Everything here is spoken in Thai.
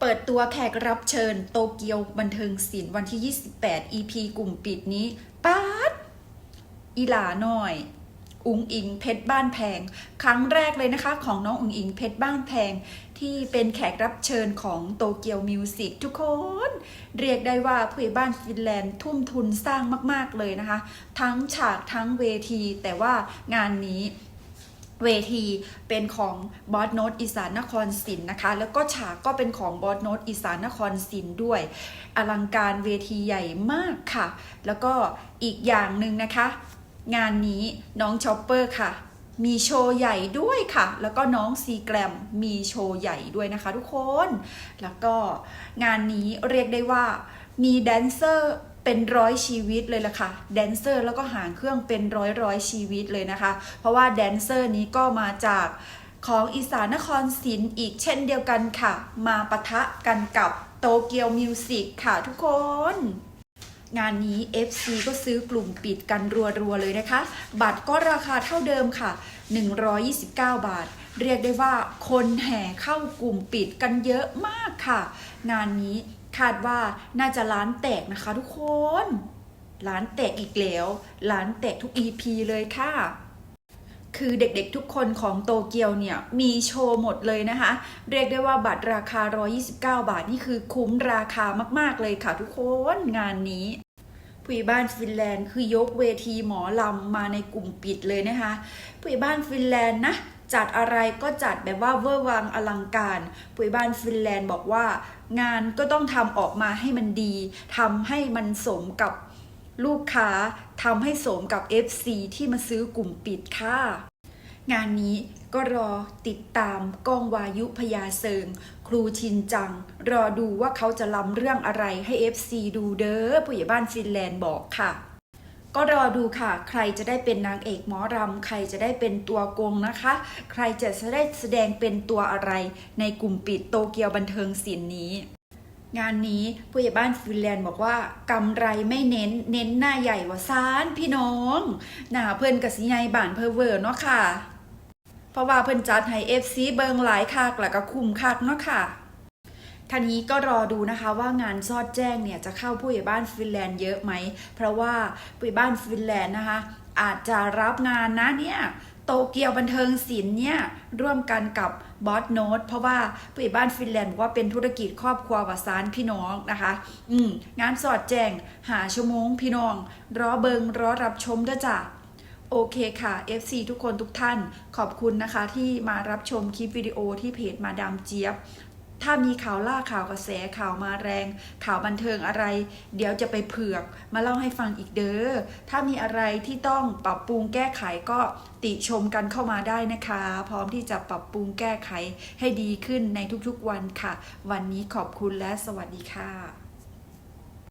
เปิดตัวแขกรับเชิญ โตเกียวบันเทิงศิลป์วันที่ 28 EP กลุ่มปิดนี้ป๊าดอีหลาหน่อย อุงอิงเพชรบ้านแพง ครั้งแรกเลยนะคะของน้องอุงอิงเพชรบ้านแพง ที่เป็นแขกรับเชิญของโตเกียวมิวสิกทุกคน เรียกได้ว่าผู้ใหญ่บ้านฟินแลนด์ทุ่มทุนสร้างมากๆเลยนะคะ ทั้งฉากทั้งเวที แต่ว่างานนี้ เวทีเป็นของบอสโนตอีสานนครศิลป์นะคะ แล้วก็ฉากก็เป็นของบอสโนตอีสานนครศิลป์ด้วย อลังการเวทีใหญ่มากค่ะ แล้วก็อีกอย่างหนึ่งนะคะ งานนี้น้องชอปเปอร์ค่ะ มีโชว์ใหญ่ด้วยค่ะ แล้วก็น้องซีแกรมมีโชว์ใหญ่ด้วยนะคะทุกคน แล้วก็งานนี้เรียกได้ว่ามีแดนเซอร์ เป็นร้อยชีวิตเลยล่ะค่ะแดนเซอร์แล้วก็หางเครื่องเป็นร้อยร้อยชีวิตเลยนะคะ เพราะว่าแดนเซอร์นี้ก็มาจากของอีสานนครศิลป์อีกเช่นเดียวกันค่ะ มาปะทะกันกับโตเกียวมิวสิกค่ะทุกคน งานนี้ FC ก็ซื้อกลุ่มปิดกันรัวๆเลยนะคะ บัตรก็ราคาเท่าเดิมค่ะ 129 บาท เรียกได้ว่าคนแห่เข้ากลุ่มปิดกันเยอะมากค่ะ งานนี้ คาดว่าน่าจะร้านแตกนะคะทุกคน ร้านแตกอีกแล้วร้านแตกทุก EP เลยค่ะคือเด็กๆทุกคนของโตเกียวเนี่ย มีโชว์หมดเลยนะคะ เรียกได้ว่าบัตรราคา 129 บาท นี่คือคุ้มราคามากๆเลยค่ะทุกคนงานนี้ผู้ใหญ่บ้านฟินแลนด์คือยกเวทีหมอลำมาในกลุ่มปิดเลยนะคะผู้ใหญ่บ้านฟินแลนด์นะ จัดอะไรก็จัดแบบว่าเวอร์วังอลังการผู้ใหญ่บ้านฟินแลนด์บอกว่า งานก็ต้องทำออกมาให้มันดีทำให้มันสมกับลูกค้าทำให้สมกับ FC ที่มาซื้อกลุ่มปิดค่ะ งานนี้ก็รอติดตามก้องวายุพยาเซิง ครูชินจัง รอดูว่าเขาจะล้ำเรื่องอะไรให้ FC ดูเด้อผู้ใหญ่บ้านฟินแลนด์บอกค่ะ ก็รอดูค่ะ ใครจะได้เป็นนางเอกหมอรำ ใครจะได้เป็นตัวโกงนะคะ ใครจะได้แสดงเป็นตัวอะไรในกลุ่มปิดโตเกียวบันเทิงศิลป์นี้ งานนี้ผู้ใหญ่บ้านฟินแลนด์บอกว่ากำไรไม่เน้น เน้นหน้าใหญ่ว่าซานพี่น้อง หน้าเพิ่อนกับสิใหญ่บ้านเพอเวอร์เนาะค่ะ เพราะว่าเพิ่นจัดให้ FC เบิงหลายคักแล้วก็คุ้มคักเนาะค่ะ ท่านี้ก็รอดูนะคะว่างานซอดแจ้งเนี่ยจะเข้าผู้ใหญ่บ้านฟินแลนด์เยอะไหม เพราะว่าผู้ใหญ่บ้านฟินแลนด์นะคะ อาจจะรับงานนะเนี่ยโตเกียวบันเทิงศิลป์เนี่ยร่วมกันกับบอสโนตเพราะว่าผู้ใหญ่บ้านฟินแลนด์บอกว่าเป็นธุรกิจครอบครัววาซานพี่น้องนะคะ อืมงานสอดแจ้งหาชั่วโมงพี่น้อง รอเบิงรอรับชมด้วยจ้ะโอเคค่ะ FC ทุกคนทุกท่านขอบคุณนะคะที่มารับชมคลิปวิดีโอที่เพจมาดามเจี๊ยบ ถ้ามีข่าวล่าข่าวกระแสข่าวมาแรง ข่าวบันเทิงอะไร เดี๋ยวจะไปเผือกมาเล่าให้ฟังอีกเด้อถ้ามีอะไรที่ต้องปรับปรุงแก้ไขก็ติชมกันเข้ามาได้นะคะ พร้อมที่จะปรับปรุงแก้ไขให้ดีขึ้นในทุกๆวันค่ะ วันนี้ขอบคุณและสวัสดีค่ะ